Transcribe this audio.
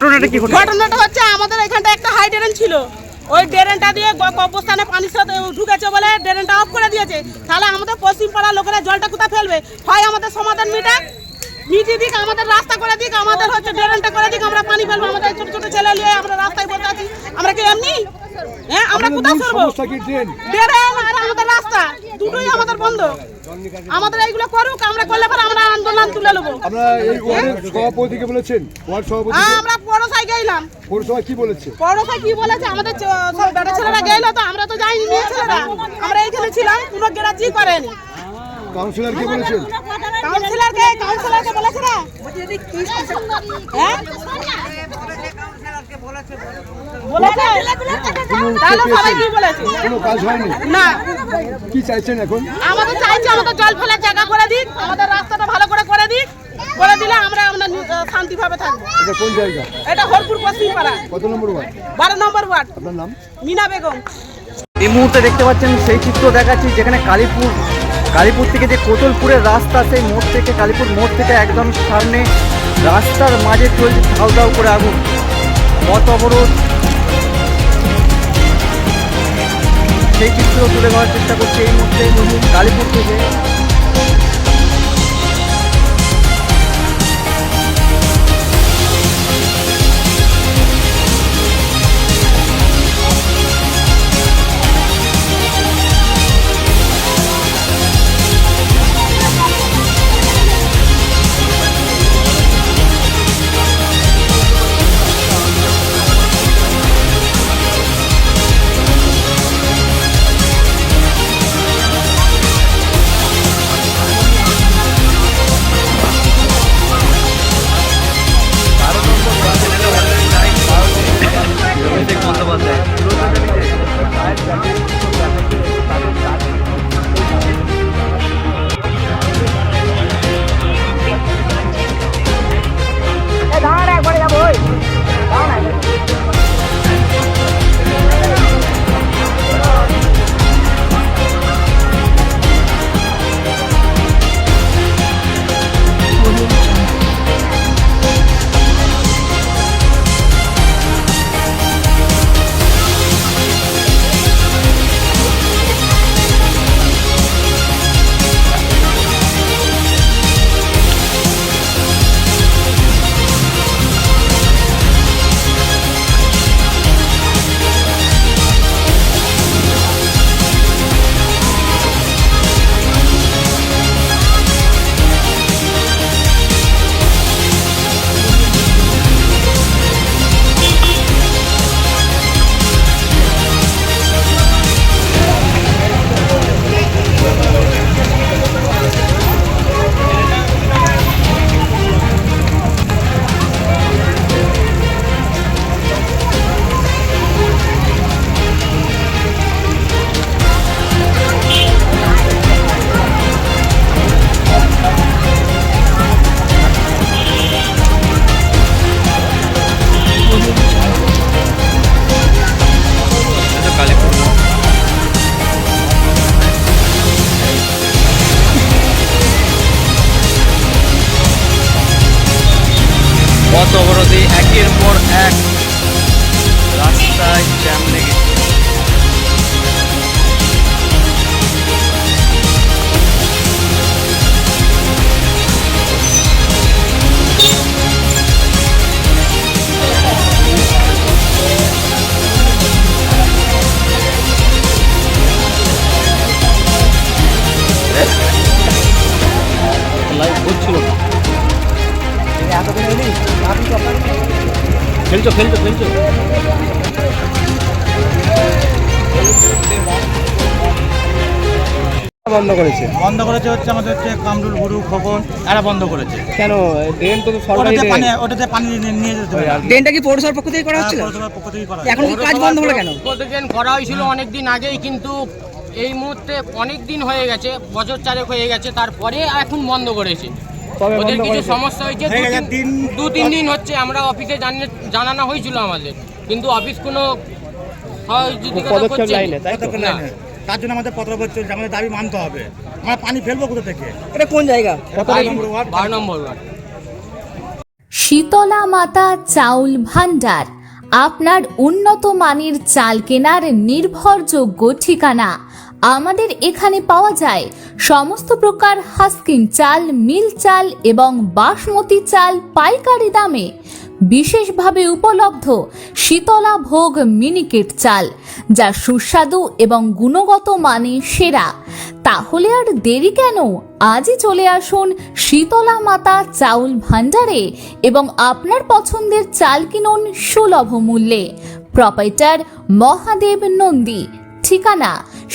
ঘটনাটা কি ঘটনাটা হচ্ছে আমাদের এখানটা একটা হাই ড্রেন ছিল। ওই ড্রেনটা দিয়ে পানির সাথে ঢুকেছে বলে ড্রেনটা অফ করে দিয়েছে। তাহলে আমাদের পশ্চিম পাড়ার লোকেরা জলটা কোথায় ফেলবে? হয় আমাদের সমাধান মিটাক মিটি দিক, আমাদের রাস্তা করে দিক, আমাদের হচ্ছে ড্রেনটা করে দিক, আমরা পানি ফেলব। আমাদের ছোট ছোট ছেলে নিয়ে আমরা রাস্তায় বসে আছি। আমরা কি এমনি? হ্যাঁ আমরা কোথায় আর আমাদের রাস্তা দুটোই আমাদের বন্ধ। আমাদের এইগুলো করুক আমরা করলে পরে আমরা আন্দোলন তুলে নেব। আমরা এই ওয়ার্ডের সভাপতিকে বলেছেন ওয়ার্ড সভাপতি হ্যাঁ, আমরা পৌরসায় গেলাম। পৌরসভা কি বলেছে? পৌরসভা কি বলেছে? আমাদের সব বেটা ছেলেরা গেল তো আমরা তো যাইনি মেয়ে ছেলেরা। আমরা এইখানে ছিলাম কোনো গ্রাহ্যই করেনি। কাউন্সিলর কি বলেছেন? কাউন্সিলরকে কাউন্সিলরকে বলেছে না? হ্যাঁ? কি কোনো কাজ হয়নি? না। কি চাইছেন এখন? আমাদের চাইছে আমাদের জল ফেলার জায়গা করে দিক আমাদের রাস্তাটা ভালো করে করে দিক করে দিলে আমরা আমরা শান্তিভাবে থাকব। এটা কোন জায়গা? এটা হরপুর কত নম্বর ওয়ার্ড? বারো নম্বর ওয়ার্ড। আপনার নাম? মিনা বেগম। এই মুহূর্তে দেখতে পাচ্ছেন সেই চিত্র দেখাচ্ছি যেখানে কালীপুর কালীপুর থেকে যে কোতলপুরের রাস্তা সেই মোড় থেকে কালীপুর মোড় থেকে একদম সামনে রাস্তার মাঝে চলছে ধাউ ধাউ করে আগুন। পথ অবরোধ সেই চিত্র তুলে ধরার চেষ্টা করছে এই মুহূর্তে কালীপুর থেকে। তাদের তাদের পথ অবরোধে একের পর এক রাস্তায় জ্যাম লেগেছে। খেলছো খেলছো খেলছো। বন্ধ করেছে। বন্ধ করেছে হচ্ছে আমাদের হচ্ছে কামরুল গুরু এরা বন্ধ করেছে। কেন? ড্রেন তো ওটাতে পানি ওটাতে পানি নিয়ে- যেতে হবে। ট্রেনটা কি। পৌরসভার পক্ষ থেকে করা হচ্ছিল? পৌরসভার পক্ষ থেকেই করা এখন কি কাজ বন্ধ হলো কেন? প্রতিদিন করা হয়েছিল অনেক দিন আগেই কিন্তু এই মুহূর্তে অনেক দিন হয়ে গেছে বছর চারেক হয়ে গেছে তারপরে এখন বন্ধ করেছে। ওদের কিছু সমস্যা হয়েছে দু তিন- দিন হচ্ছে আমরা অফিসে জানানো হয়েছিল আমাদের। কিন্তু অফিস কোনো। তার জন্য আমাদের পত্রপত্র চলছে আমাদের দাবি মানতে হবে। আমরা পানি ফেলব কোথা থেকে? এটা কোন জায়গা? কত নম্বর ওয়ার্ড। বারো নম্বর ওয়ার্ড। শীতলা মাতা চাউল ভান্ডার আপনার উন্নত মানের চাল কেনার নির্ভরযোগ্য ঠিকানা। আমাদের এখানে পাওয়া যায় সমস্ত প্রকার হাস্কিন চাল, মিল চাল এবং বাসমতি চাল পাইকারি দামে। বিশেষভাবে উপলব্ধ শীতলা ভোগ মিনিকেট চাল, যা সুস্বাদু এবং গুণগত মানে সেরা। তাহলে আর দেরি কেন? আজই চলে আসুন শীতলা মাতা চাউল ভাণ্ডারে এবং আপনার পছন্দের চাল কিনুন সুলভ মূল্যে। প্রপাইটার মহাদেব নন্দী, ঠিকানা